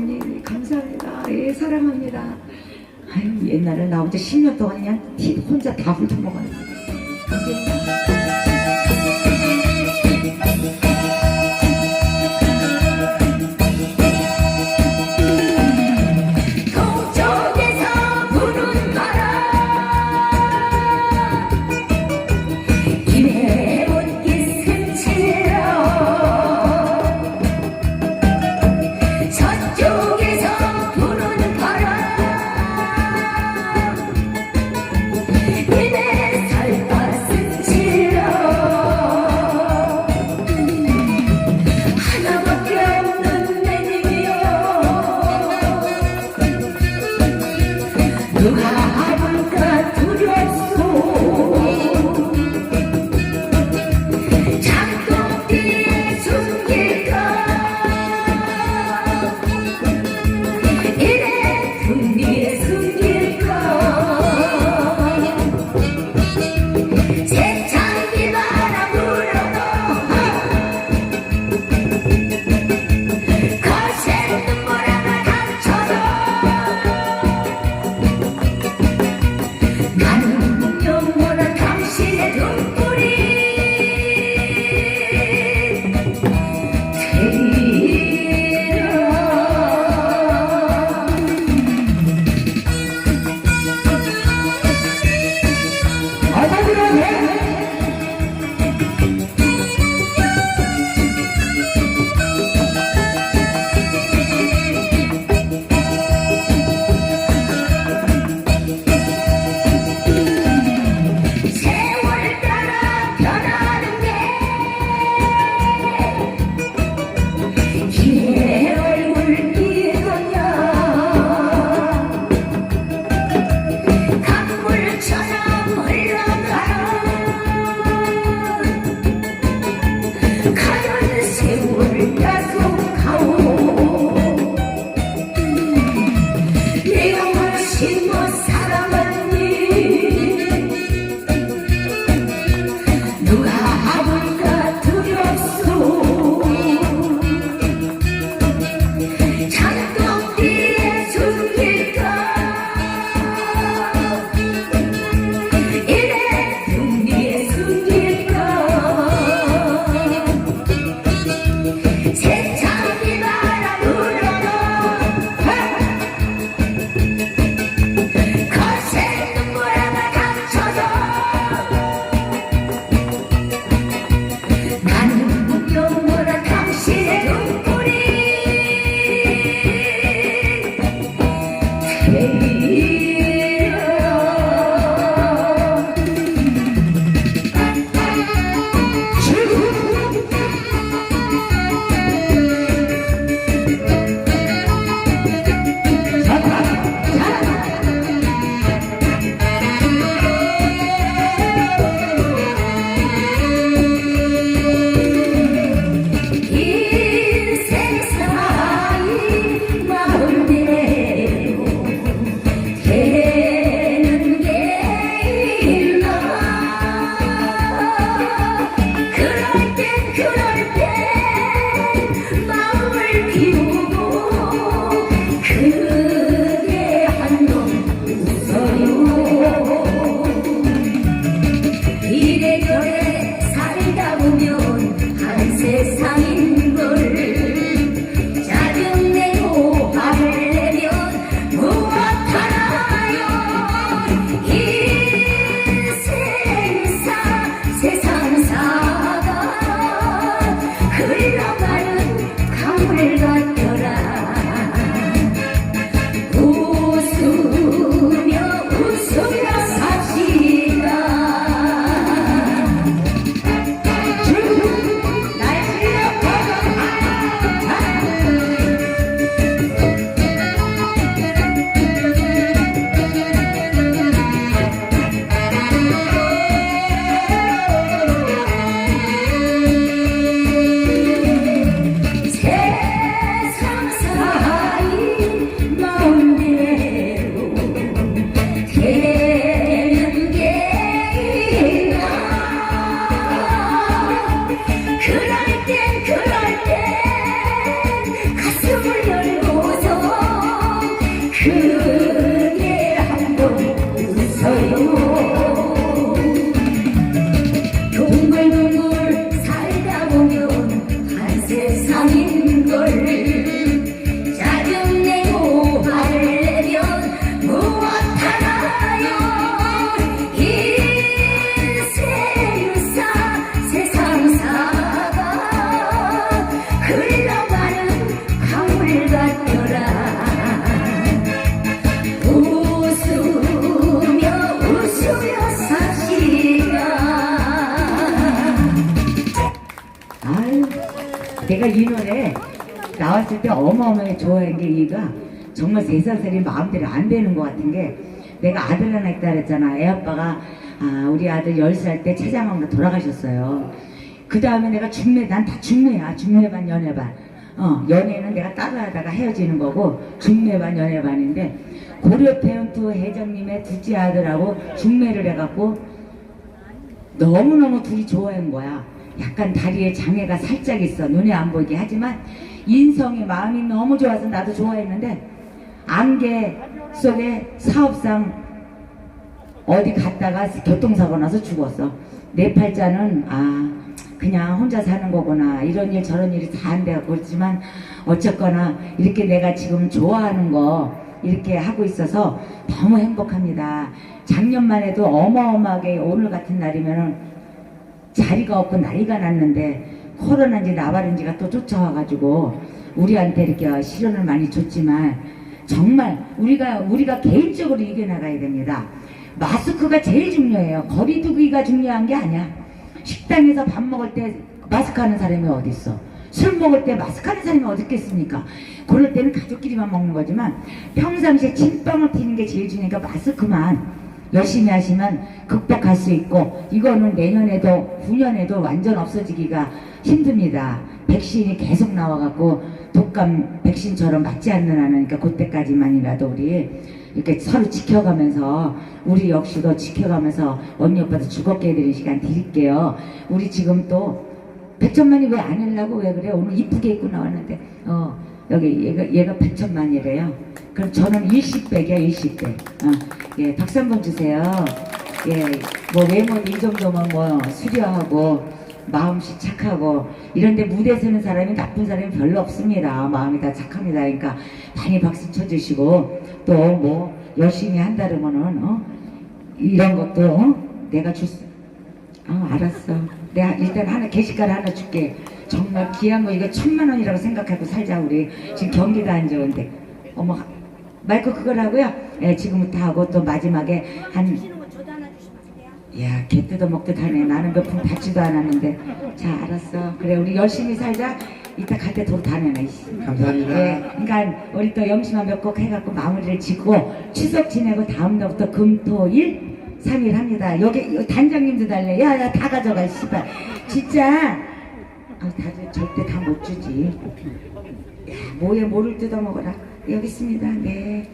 언니 감사합니다. 예 사랑합니다. 아유 옛날에 나 혼자 10년 동안 그냥 티 혼자 다 훑어먹었는데. Hey. 나왔을 때 어마어마하게 좋아한 게 이가 정말 세상살이 마음대로 안 되는 것 같은 게 내가 아들 하나 있다 그랬잖아. 애 아빠가 아, 우리 아들 10살 때 췌장암으로 돌아가셨어요. 그 다음에 내가 중매, 난 다 중매야. 중매반, 연애반. 어, 연애는 내가 따로 하다가 헤어지는 거고, 중매반, 연애반인데, 고려 페언트 회장님의 둘째 아들하고 중매를 해갖고, 너무너무 둘이 좋아한 거야. 약간 다리에 장애가 살짝 있어. 눈에 안 보이게 하지만, 인성이 마음이 너무 좋아서 나도 좋아했는데, 안개 속에 사업상 어디 갔다가 교통사고 나서 죽었어. 내 팔자는 아 그냥 혼자 사는 거구나 이런 일 저런 일이 다 안 돼갖고 그렇지만 어쨌거나 이렇게 내가 지금 좋아하는 거 이렇게 하고 있어서 너무 행복합니다. 작년만 해도 어마어마하게 오늘 같은 날이면은 자리가 없고 난리가 났는데 코로나인지 나발인지가 또 쫓아와가지고 우리한테 이렇게 시련을 많이 줬지만 정말 우리가 우리가 개인적으로 이겨나가야 됩니다. 마스크가 제일 중요해요. 거리두기가 중요한 게 아니야. 식당에서 밥 먹을 때 마스크 하는 사람이 어디 있어? 술 먹을 때 마스크 하는 사람이 어디 있겠습니까? 그럴 때는 가족끼리만 먹는 거지만 평상시에 침방울 튀는 게 제일 중요하니까 마스크만 열심히 하시면 극복할 수 있고 이거는 내년에도 후년에도 완전 없어지기가 힘듭니다. 백신이 계속 나와갖고 독감 백신처럼 맞지 않는 한은 그러니까 그때까지만이라도 우리 이렇게 서로 지켜가면서 우리 역시도 지켜가면서 언니 오빠도 즐겁게 해드리는 시간 드릴게요. 우리 지금 또 백천만이 왜 안 하려고 왜 그래? 오늘 이쁘게 입고 나왔는데 어 여기 얘가 얘가 백천만이래요. 그럼 저는 일십백이야 일십백. 어, 예 박수 한번 주세요. 예, 뭐 외모도 이 정도면 뭐 수려하고 마음씨 착하고 이런데 무대 서는 사람이 나쁜 사람이 별로 없습니다. 마음이 다 착합니다. 그러니까 많이 박수 쳐주시고 또 뭐 열심히 한다면은 어? 이런 것도 어? 내가 줄 수. 어 알았어. 내가 일단 하나 게시글 하나 줄게. 정말 귀한 거 이거 천만 원이라고 생각하고 살자 우리. 지금 경기가 안 좋은데. 어머 마이크 그거라고요? 예 지금부터 하고 또 마지막에 한 야, 개 뜯어 먹듯 하네. 나는 몇 푼 받지도 않았는데. 자, 알았어. 그래, 우리 열심히 살자. 이따 갈 때 돈 다 내놔, 이씨. 감사합니다. 예, 그러니까 우리 또 영심한 몇 곡 해갖고 마무리를 짓고 추석 지내고 다음 날부터 금, 토, 일, 삼일 합니다. 여기, 단장님도 달래. 야, 야, 다 가져가, 씨발. 진짜. 아, 다들 절대 다 못 주지. 야, 뭐에 뭐를 뜯어 먹어라. 여기 있습니다. 네.